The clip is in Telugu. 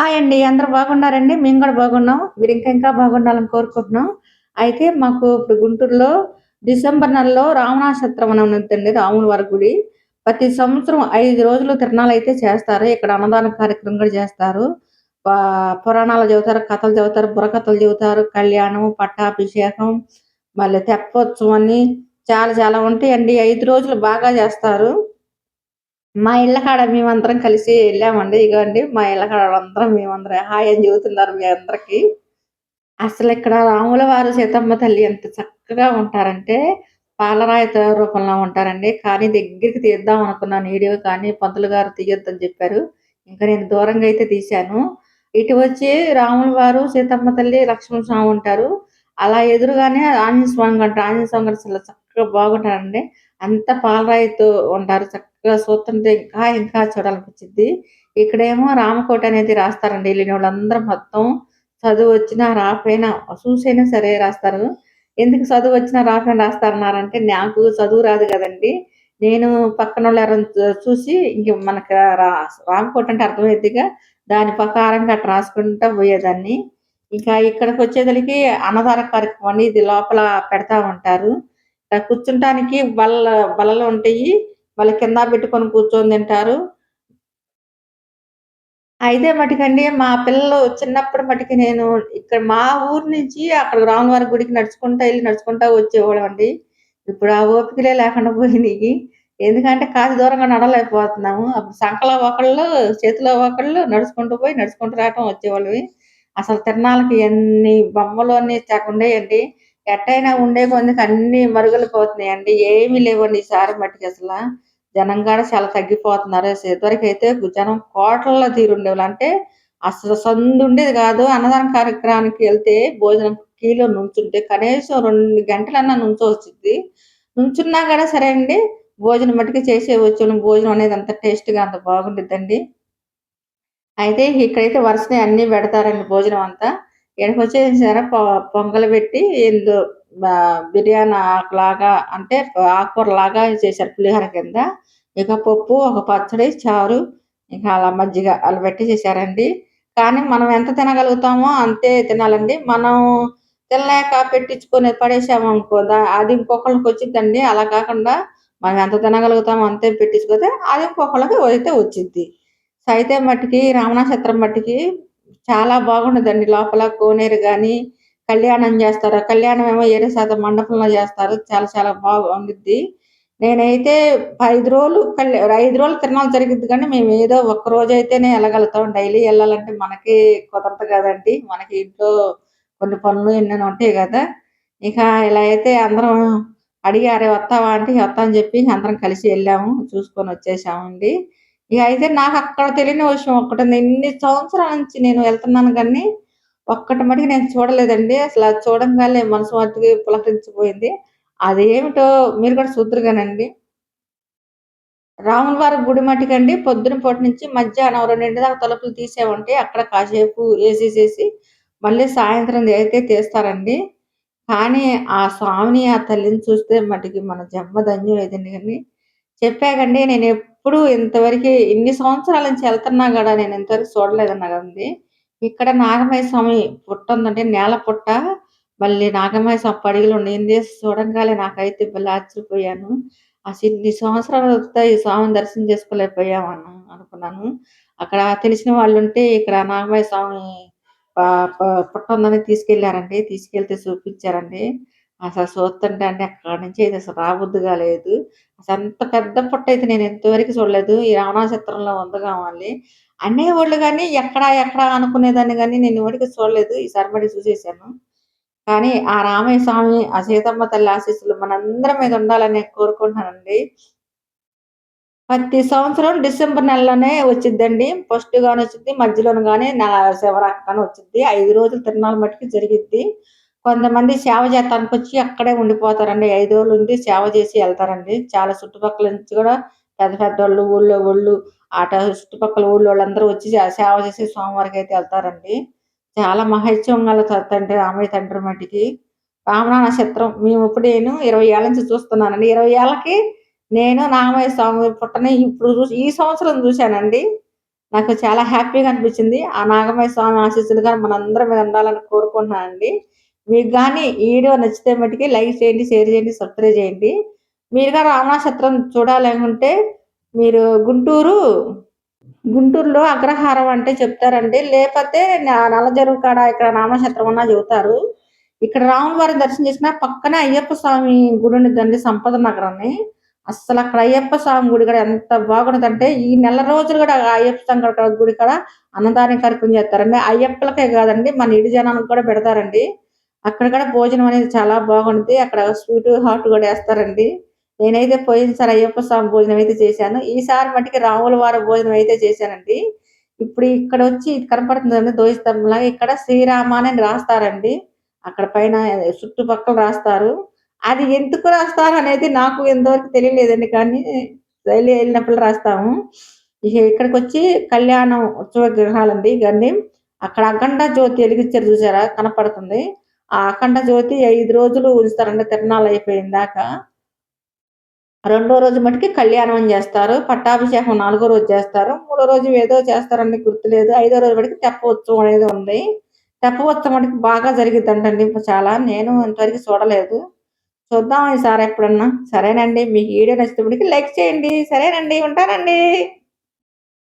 హాయ్ అండి అందరూ బాగున్నారండి? మేము కూడా బాగున్నాం. మీరు ఇంకా ఇంకా బాగుండాలని కోరుకుంటున్నాం. అయితే మాకు ఇప్పుడు గుంటూరులో డిసెంబర్ నెలలో రామనాక్షత్రం అని ఉందండి రాముల వారి గుడి. ప్రతి సంవత్సరం ఐదు రోజులు తిరణాలు అయితే చేస్తారు. ఇక్కడ అన్నదాన కార్యక్రమం కూడా చేస్తారు. పురాణాలు చెబుతారు కథలు చెబుతారు బుర్రకథలు చెబుతారు కళ్యాణం పట్టాభిషేకం మళ్ళీ తెప్పోత్సవం అని చాలా చాలా ఉంటాయండి. ఐదు రోజులు బాగా చేస్తారు. మా ఇళ్ళ కాడ మేమందరం కలిసి వెళ్ళామండి. ఇగోండి మా ఇళ్ళ కాడ అందరం మేమందరం హాయ్ అని చెబుతున్నారు మీ అందరికి. అసలు ఇక్కడ రాముల వారు సీతమ్మ తల్లి ఎంత చక్కగా ఉంటారంటే పాలరాయి రూపంలో ఉంటారండి. కానీ దగ్గరికి తీద్దాం అనుకున్నాను. వీడియో కానీ పంతులు గారు తీయొద్దని చెప్పారు. ఇంకా నేను దూరంగా అయితే తీశాను. ఇటు వచ్చి రాముల వారు సీతమ్మ తల్లి లక్ష్మణ స్వామి ఉంటారు. అలా ఎదురుగానే ఆంజనేయ స్వామి అంటారు ఆంజనేయ స్వామి గారు అసలు చక్కగా బాగుంటారండి. అంత పాలరాయితో ఉంటారు చక్కగా చూస్తుంటే ఇంకా ఇంకా చూడాలనిపించింది. ఇక్కడేమో రామకోట అనేది రాస్తారండి. వెళ్ళిన వాళ్ళందరూ మొత్తం చదువు వచ్చినా రాకపోయినా చూసైనా సరే రాస్తారు. ఎందుకు చదువు వచ్చినా రాకపోయినా రాస్తారన్నారంటే నాకు చదువు రాదు కదండి. నేను పక్కన వాళ్ళు చూసి ఇంక మనకు రా రామకోట అంటే అర్థమైద్దిగా దాని ప్రకారంగా అట్లా రాసుకుంటా పోయేదాన్ని. ఇంకా ఇక్కడికి వచ్చేదలికి అన్నదాన కార్యక్రమం అని ఇది లోపల పెడతా ఉంటారు. కూర్చుంటానికి బల్ల బల్లలు ఉంటాయి. వాళ్ళ కింద పెట్టుకొని కూర్చొని తింటారు. అయితే మటుకండి మా పిల్లలు చిన్నప్పుడు మటుకి నేను ఇక్కడ మా ఊరు నుంచి అక్కడ రాములవారి గుడికి నడుచుకుంటా వెళ్ళి నడుచుకుంటా వచ్చేవాళ్ళం అండి. ఇప్పుడు ఆ ఓపికలే లేకుండా పోయినాయి. ఎందుకంటే కాసి దూరంగా నడలేకపోతున్నాము అప్పుడు సంకలో ఒకళ్ళు చేతిలో ఒకళ్ళు నడుచుకుంటూ పోయి నడుచుకుంటూ రావటం వచ్చేవాళ్ళవి అసలు తిరణాలకి ఎన్ని బొమ్మలు అన్ని అండి ఎట్టయినా ఉండే కొందుకు అన్ని మరుగులు పోతున్నాయి అండి ఏమీ లేవండి ఈసారి మట్టికి అసలు. జనం కూడా చాలా తగ్గిపోతున్నారు. అసలు ఇదివరకు అయితే జనం కోట్లలో తీరుండేవాళ్ళు అంటే అసలు సందు ఉండేది కాదు. అన్నదాన కార్యక్రమానికి వెళ్తే భోజనం కీలో నుంచుంటే కనీసం రెండు గంటలన్నా నుంచోవచ్చుద్ది. నుంచున్నా కూడా సరే అండి. భోజనం మట్టుకు చేసే వచ్చి భోజనం అనేది అంత టేస్ట్గా అంత బాగుండిద్దండి. అయితే ఇక్కడైతే వరుసనే అన్ని పెడతారండి భోజనం అంతా. ఇక్కడికి వచ్చేసారా పొంగలి పెట్టి ఏందో బిర్యానీ ఆకులాగా అంటే ఆకుకూర లాగా చేశారు పులిహోర కింద. ఇక పప్పు ఒక పచ్చడి చారు ఇంకా అలా మజ్జిగ అలా పెట్టి చేశారండి. కానీ మనం ఎంత తినగలుగుతామో అంతే తినాలండి. మనం తినలేక పెట్టించుకొని పడేసామనుకో దా- అది ఇంకొకళ్ళకి వచ్చిందండి అలా కాకుండా మనం ఎంత తినగలుగుతామో అంతే పెట్టించుకోతే అది ఇంకొకళ్ళకి అయితే వచ్చింది అయితే మట్టికి రామనాక్షత్రం మట్టికి చాలా బాగుండదండి. లోపల కోనేరు కానీ కళ్యాణం చేస్తారు? కళ్యాణం ఏమో ఏరే శాతం మండపంలో చేస్తారు. చాలా చాలా బాగుండిద్ది. నేనైతే ఐదు రోజులు కళ్యా ఐదు రోజులు తిరణాలు జరిగిద్ది కానీ మేము ఏదో ఒక్క రోజు అయితేనే వెళ్ళగలుగుతాం. డైలీ వెళ్ళాలంటే మనకి కుదరదు కదండి. మనకి ఇంట్లో కొన్ని పనులు ఎన్నో ఉంటాయి కదా. ఇక ఇలా అయితే అందరం అడిగారే వస్తావా అంటే వస్తా అని చెప్పి అందరం కలిసి వెళ్ళాము. చూసుకొని వచ్చేసామండి. ఇక అయితే నాకు అక్కడ తెలియని విషయం ఒక్కటి ఉంది. ఇన్ని సంవత్సరాల నుంచి నేను వెళ్తున్నాను కానీ ఒక్కటి మటుకు నేను చూడలేదండి. అసలు అది చూడంగానే మనసు మట్టుకి పులకరించిపోయింది. అదేమిటో మీరు కూడా చూద్దరుగానండి. రాముల వారి గుడి మటుకండి పొద్దున పూట నుంచి మధ్యాహ్నం రెండింటి దాకా తలుపులు తీసేవంటే అక్కడ కాసేపు వేసేసేసి మళ్ళీ సాయంత్రం అయితే తీస్తారండి. కానీ ఆ స్వామిని ఆ తల్లిని చూస్తే మటుకి మన జన్మ ధన్యం ఏదండి కానీ చెప్పాకండి నేను ఎప్పుడు ఇంతవరకు ఇన్ని సంవత్సరాల నుంచి వెళ్తున్నా కూడా నేను ఇంతవరకు చూడలేదన్నా కదండి ఇక్కడ నాగమయ స్వామి పుట్ట ఉందంటే నేల పుట్ట. మళ్ళీ నాగమయ్య స్వామి పడిగలు ఉండింది చూడంగానే నాకైతే భలే ఆశ్చర్యపోయాను. అసలు ఇన్ని సంవత్సరాలు వస్తే ఈ స్వామిని దర్శనం చేసుకోలేకపోయామన్నా అనుకున్నాను. అక్కడ తెలిసిన వాళ్ళు ఉంటే ఇక్కడ నాగమయ స్వామి పుట్ట ఉందని తీసుకెళ్ళారండి తీసుకెళ్తే చూపించారండి. అసలు చూస్తుంటే అండి అక్కడి నుంచి అయితే అసలు రాబుద్దిగా లేదు. అసలు అంత పెద్ద పుట్ట అయితే నేను ఎంతవరకు చూడలేదు. ఈ రావణాచిత్రంలో ఉంది కావాలి. అనేవాళ్ళు కానీ ఎక్కడ ఎక్కడ అనుకునేదాన్ని కానీ నేను ఎవరికి చూడలేదు. ఈసారి మడి చూసేసాను. కానీ ఆ రామయ్య స్వామి ఆ సీతమ్మ తల్లి ఆశీస్సులు మనందరి మీద ఉండాలని కోరుకుంటున్నానండి. ప్రతి సంవత్సరం డిసెంబర్ నెలలోనే వచ్చిద్దండి. ఫస్ట్ గాని వచ్చింది మధ్యలోను కానీ శివరాత్రి కానీ వచ్చింది ఐదు రోజులు తిరునాళ్ళ మట్టుకు జరిగిద్ది. కొంతమంది సేవ చేస్తానికి వచ్చి అక్కడే ఉండిపోతారండి. ఐదు రోజులు ఉండి సేవ చేసి వెళ్తారండి. చాలా చుట్టుపక్కల నుంచి కూడా పెద్ద పెద్ద వాళ్ళు ఊళ్ళో వాళ్ళు ఆట చుట్టుపక్కల ఊళ్ళో వాళ్ళందరూ వచ్చి సేవ చేసి సోమవారికి అయితే వెళ్తారండి. చాలా మహత్యం గల తండ్రి రామయ్య తండ్రి మట్టికి రామణ నక్షత్రం మేము ఇప్పుడు నేను ఇరవై ఏళ్ళ నుంచి చూస్తున్నానండి. ఇరవై ఏళ్ళకి నేను నాగమయ్య స్వామి పుట్టని ఇప్పుడు చూసి ఈ సంవత్సరం చూశానండి. నాకు చాలా హ్యాపీగా అనిపించింది. ఆ నాగమయ్య స్వామి ఆశీస్సులు కానీ మనందరం మీద ఉండాలని కోరుకుంటున్నానండి. మీకు కానీ ఈ వీడియో నచ్చితే మటుకి లైక్ చేయండి షేర్ చేయండి సబ్స్క్రైబ్ చేయండి. మీరుగా రామనాక్షత్రం చూడాలనుకుంటే మీరు గుంటూరు గుంటూరులో అగ్రహారం అంటే చెప్తారండి. లేకపోతే నా- నల్లజరువు కాడ ఇక్కడ రామనక్షత్రం అన్నా చెబుతారు. ఇక్కడ రాముల వారిని దర్శనం చేసిన పక్కనే అయ్యప్ప స్వామి గుడి ఉండిద్దండి సంపద నగరాన్ని. అసలు అక్కడ అయ్యప్ప స్వామి గుడి కూడా ఎంత బాగుంటుందంటే ఈ నెల రోజులు కూడా అయ్యప్ప స్వామి గుడి కూడా అన్నదాన కార్యక్రమం చేస్తారండి. అయ్యప్పలకే కాదండి మన ఇడి జనానికి కూడా పెడతారండి. అక్కడ కూడా భోజనం అనేది చాలా బాగుంటుంది అక్కడ స్వీట్ హాట్ కూడా వేస్తారండి. నేనైతే పోయినసారి అయ్యప్ప స్వామి భోజనం అయితే చేశాను. ఈసారి మట్టికి రాముల వారి భోజనం అయితే చేశానండి. ఇప్పుడు ఇక్కడ వచ్చి ఇది కనపడుతుందండి దోయిస్తంలాగా ఇక్కడ శ్రీరామ అని రాస్తారండి. అక్కడ పైన చుట్టుపక్కల రాస్తారు. అది ఎందుకు రాస్తారు అనేది నాకు ఎంతవరకు తెలియలేదండి. కానీ రైలు వెళ్ళినప్పుడు రాస్తాము. ఇక ఇక్కడికి వచ్చి కళ్యాణం ఉత్సవ గ్రహాలండి ఇవన్నీ అక్కడ అఖండ జ్యోతి వెలిగించారు చూసారా? కనపడుతుంది. ఆ అఖండ జ్యోతి ఐదు రోజులు ఉంచుతారండి తిరణాలు అయిపోయిన దాకా రెండో రోజు మటుకి కళ్యాణం చేస్తారు పట్టాభిషేకం నాలుగో రోజు చేస్తారు మూడో రోజు ఏదో చేస్తారండి గుర్తులేదు ఐదో రోజు మటుకి తెప్ప ఉత్సవం అనేది ఉంది. తెప్ప ఉత్సవం బాగా జరిగిద్దంటండి చాలా నేను ఇంతవరకు చూడలేదు. చూద్దాం ఈసారి ఎప్పుడన్నా. సరేనండి మీకు వీడియో నచ్చినప్పటికి లైక్ చేయండి. సరేనండి ఉంటానండి.